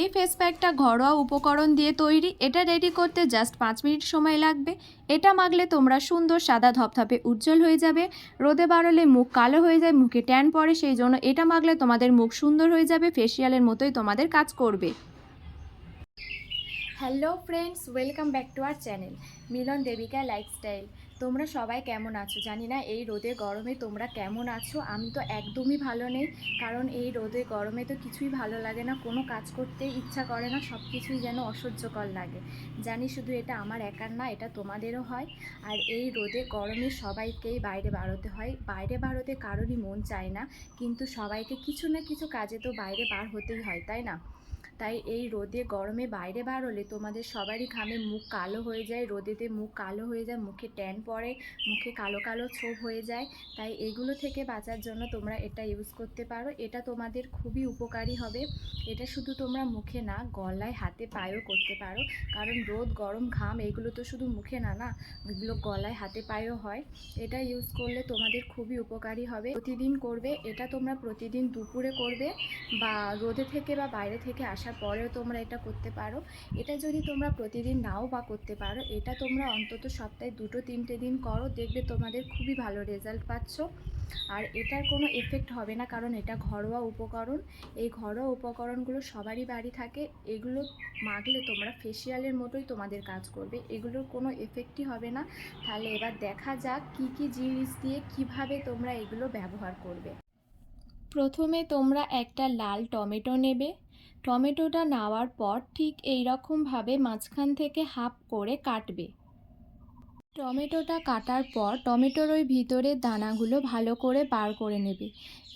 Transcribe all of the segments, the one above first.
এই ফেস প্যাকটা ঘরোয়া উপকরণ দিয়ে তৈরি। এটা রেডি করতে জাস্ট পাঁচ মিনিট সময় লাগবে। এটা মাগলে তোমরা সুন্দর সাদা ধপধপে উজ্জ্বল হয়ে যাবে। রোদে বাড়লে মুখ কালো হয়ে যায়, মুখে ট্যান পড়ে, সেই জন্য এটা মাগলে তোমাদের মুখ সুন্দর হয়ে যাবে ফেসিয়ালের মতোই তোমাদের কাজ করবে। Hello friends, welcome back to our channel Milon Debika lifestyle. তোমরা সবাই কেমন আছো? জানি না এই রোদে গরমে তোমরা কেমন আছো? আমি তো একদমই ভালো নেই, কারণ এই রোদে গরমে তো কিছুই ভালো লাগে না, কোনো কাজ করতে ইচ্ছা করে না সব কিছুই যেন অসহ্যকর লাগে। জানি শুধু এটা আমার একার না, এটা তোমাদেরও হয়। আর এই রোদে গরমে সবাইকেই বাইরে বাড়োতে হয়। বাইরে বাড়োতে কারোরই মন চায় না, কিন্তু সবাইকে কিছু না কিছু কাজে তো বাইরে বার হতেই হয়, তাই না? তাই এই রোদে গরমে বাইরে বার হলে তোমাদের সবারই ঘামে মুখ কালো হয়ে যায়। রোদেতে মুখ কালো হয়ে যায়, মুখে ট্যান পড়ে, মুখে কালো কালো ছোপ হয়ে যায়। তাই এগুলো থেকে বাঁচার জন্য তোমরা এটা ইউজ করতে পারো। এটা তোমাদের খুবই উপকারী হবে। এটা শুধু তোমরা মুখে না, গলায়, হাতে, পায়েও করতে পারো। কারণ রোদ, গরম, ঘাম এগুলো তো শুধু মুখে না না? এগুলো গলায়, হাতে, পায়েও হয়। এটা ইউজ করলে তোমাদের খুবই উপকারী হবে। প্রতিদিন করবে, এটা তোমরা প্রতিদিন দুপুরে করবে বা রোদে থেকে বা বাইরে থেকে আসার পরেও তোমরা এটা করতে পারো। এটা যদি তোমরা প্রতিদিন নাও বা করতে পারো, এটা তোমরা অন্তত সপ্তাহে দুটো, তিনটে দিন করো, দেখবে তোমাদের খুবই ভালো রেজাল্ট পাচ্ছ। আর এটার কোনো এফেক্ট হবে না, কারণ এটা ঘরোয়া উপকরণ। এই ঘরোয়া উপকরণগুলো সবারই বাড়ি থাকে। এগুলো মাখলে তোমরা ফেসিয়ালের মতোই তোমাদের কাজ করবে। এগুলোর কোনো এফেক্টই হবে না। তাহলে এবার দেখা যাক কি কি জিনিস দিয়ে কীভাবে তোমরা এগুলো ব্যবহার করবে। প্রথমে তোমরা একটা লাল টমেটো নেবে। টমেটোটা নেওয়ার পর ঠিক এই রকমভাবে মাঝখান থেকে হাফ করে কাটবে। টমেটোটা কাটার পর টমেটোর ওই ভিতরের দানাগুলো ভালো করে বার করে নেবে।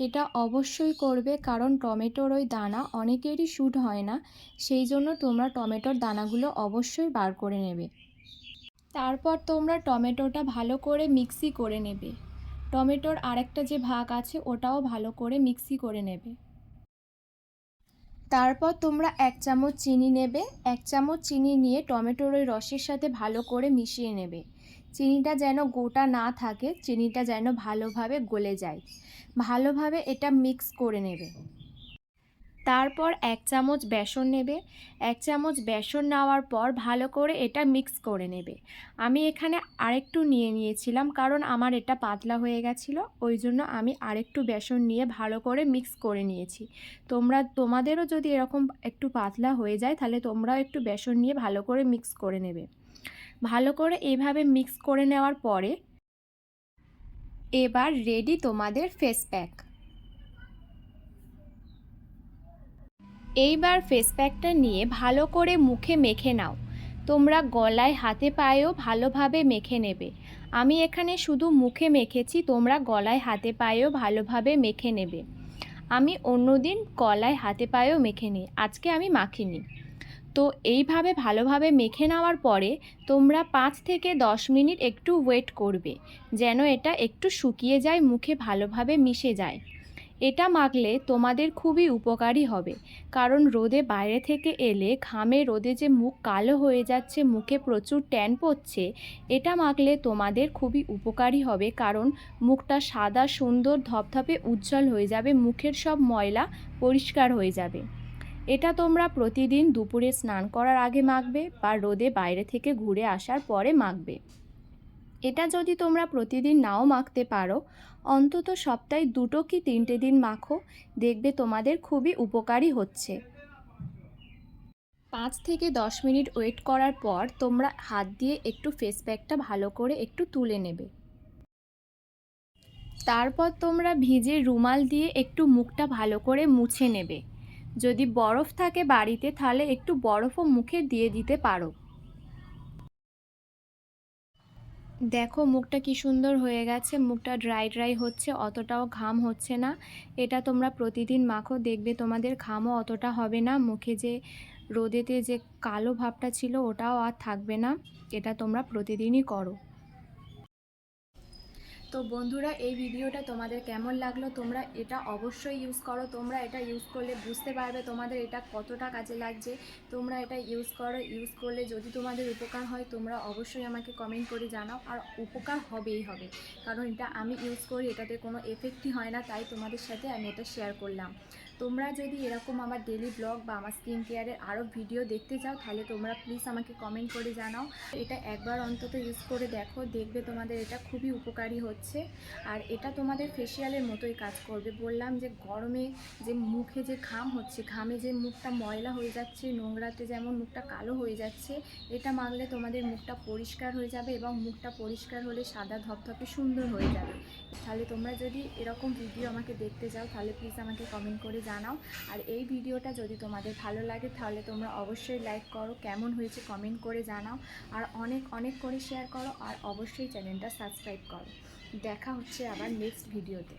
এটা অবশ্যই করবে কারণ টমেটোর ওই দানা অনেকেরই শ্যুট হয় না, সেই জন্য তোমরা টমেটোর দানাগুলো অবশ্যই বার করে নেবে। তারপর তোমরা টমেটোটা ভালো করে মিক্সি করে নেবে। টমেটোর আরেকটা যে ভাগ আছে ওটাও ভালো করে মিক্সি করে নেবে। তারপর তোমরা এক চামচ চিনি নেবে, এক চামচ চিনি নিয়ে টমেটোর ওই রসের সাথে ভালো করে মিশিয়ে নেবে। চিনিটা যেন গোটা না থাকে, চিনিটা যেন ভালোভাবে গলে যায়। ভালোভাবে এটা মিক্স করে নেবে। তারপর এক চামচ বেসন নেবে। এক চামচ বেসন নেওয়ার পর ভালো করে এটা মিক্স করে নেবে। আমি এখানে আরেকটু নিয়ে নিয়েছিলাম কারণ আমার এটা পাতলা হয়ে গেছিল, ওই জন্য আমি আরেকটু বেসন নিয়ে ভালো করে মিক্স করে নিয়েছি। তোমরা, তোমাদেরও যদি এরকম একটু পাতলা হয়ে যায় তাহলে তোমরাও একটু বেসন নিয়ে ভালো করে মিক্স করে নেবে। ভালো করে এইভাবে মিক্স করে নেওয়ার পরে এবার রেডি তোমাদের ফেস প্যাক। এইবার ফেস প্যাকটা নিয়ে ভালো করে মুখে মেখে নাও। তোমরা গলায় হাতে পায়েও ভালোভাবে মেখে নেবে। আমি এখানে শুধু মুখে মেখেছি, তোমরা গলায় হাতে পায়েও ভালোভাবে মেখে নেবে। আমি অন্যদিন গলায় হাতে পায়েও মেখে নিই, আজকে আমি মাখিনি। তো এইভাবে ভালোভাবে মেখে নেওয়ার পরে তোমরা পাঁচ থেকে দশ মিনিট একটু ওয়েট করবে, যেন এটা একটু শুকিয়ে যায়, মুখে ভালোভাবে মিশে যায়। এটা মাখলে তোমাদের খুবই উপকারী হবে। কারণ রোদে বাইরে থেকে এলে ঘামে রোদে যে মুখ কালো হয়ে যাচ্ছে, মুখে প্রচুর ট্যান পড়ছে, এটা মাখলে তোমাদের খুবই উপকারী হবে। কারণ মুখটা সাদা, সুন্দর, ধপধপে উজ্জ্বল হয়ে যাবে, মুখের সব ময়লা পরিষ্কার হয়ে যাবে। এটা তোমরা প্রতিদিন দুপুরে স্নান করার আগে মাখবে বা রোদে বাইরে থেকে ঘুরে আসার পরে মাখবে। এটা যদি তোমরা প্রতিদিন নাও মাখতে পারো, অন্তত সপ্তাহে দুটো কি তিনটে দিন মাখো, দেখবে তোমাদের খুবই উপকারী হচ্ছে। পাঁচ থেকে দশ মিনিট ওয়েট করার পর তোমরা হাত দিয়ে একটু ফেস প্যাকটা ভালো করে একটু তুলে নেবে। তারপর তোমরা ভিজে রুমাল দিয়ে একটু মুখটা ভালো করে মুছে নেবে। যদি বরফ থাকে বাড়িতে তাহলে একটু বরফও মুখে দিয়ে দিতে পারো। দেখো মুখটা কি সুন্দর হয়ে গেছে, মুখটা ড্রাই ড্রাই হচ্ছে, অতটাও ঘাম হচ্ছে না। এটা তোমরা প্রতিদিন মাখো, দেখবে তোমাদের ঘামও অতটা হবে না। মুখে যে রোদেতে যে কালো ভাবটা ছিল, ওটাও আর থাকবে না। এটা তোমরা প্রতিদিনই করো। তো বন্ধুরা, এই ভিডিওটা তোমাদের কেমন লাগল? তোমরা এটা অবশ্যই ইউজ করো। তোমরা এটা ইউজ করলে বুঝতে পারবে তোমাদের এটা কতটা কাজে লাগছে। তোমরা এটা ইউজ করো ইউজ করলে যদি তোমাদের উপকার হয়, তোমরা অবশ্যই আমাকে কমেন্ট করে জানাও। আর উপকার হবেই হবে, কারণ এটা আমি ইউজ করি, এটাতে কোনো এফেক্টই হয় না, তাই তোমাদের সাথে আমি এটা শেয়ার করলাম। তোমরা যদি এরকম আমার ডেলি ব্লগ বা আমার স্কিন কেয়ারের আরও ভিডিও দেখতে চাও, তাহলে তোমরা প্লিজ আমাকে কমেন্ট করে জানাও। এটা একবার অন্তত ইউজ করে দেখো, দেখবে তোমাদের এটা খুবই উপকারী হচ্ছে। আর এটা তোমাদের ফেসিয়ালের মতোই কাজ করবে। বললাম যে গরমে যে মুখে যে ঘাম হচ্ছে, ঘামে যে মুখটা ময়লা হয়ে যাচ্ছে, নোংরাতে যেমন মুখটা কালো হয়ে যাচ্ছে, এটা মাখলে তোমাদের মুখটা পরিষ্কার হয়ে যাবে এবং মুখটা পরিষ্কার হলে সাদা ধপধপে সুন্দর হয়ে যাবে। তাহলে তোমরা যদি এরকম ভিডিও আমাকে দেখতে চাও, তাহলে প্লিজ আমাকে কমেন্ট করে জানাও। আর এই ভিডিওটা যদি তোমাদের ভালো লাগে, তাহলে তোমরা অবশ্যই লাইক করো, কেমন হয়েছে কমেন্ট করে জানাও। আর অনেক অনেক করে শেয়ার করো, আর অবশ্যই চ্যানেলটা সাবস্ক্রাইব করো। দেখা হচ্ছে আবার নেক্সট ভিডিওতে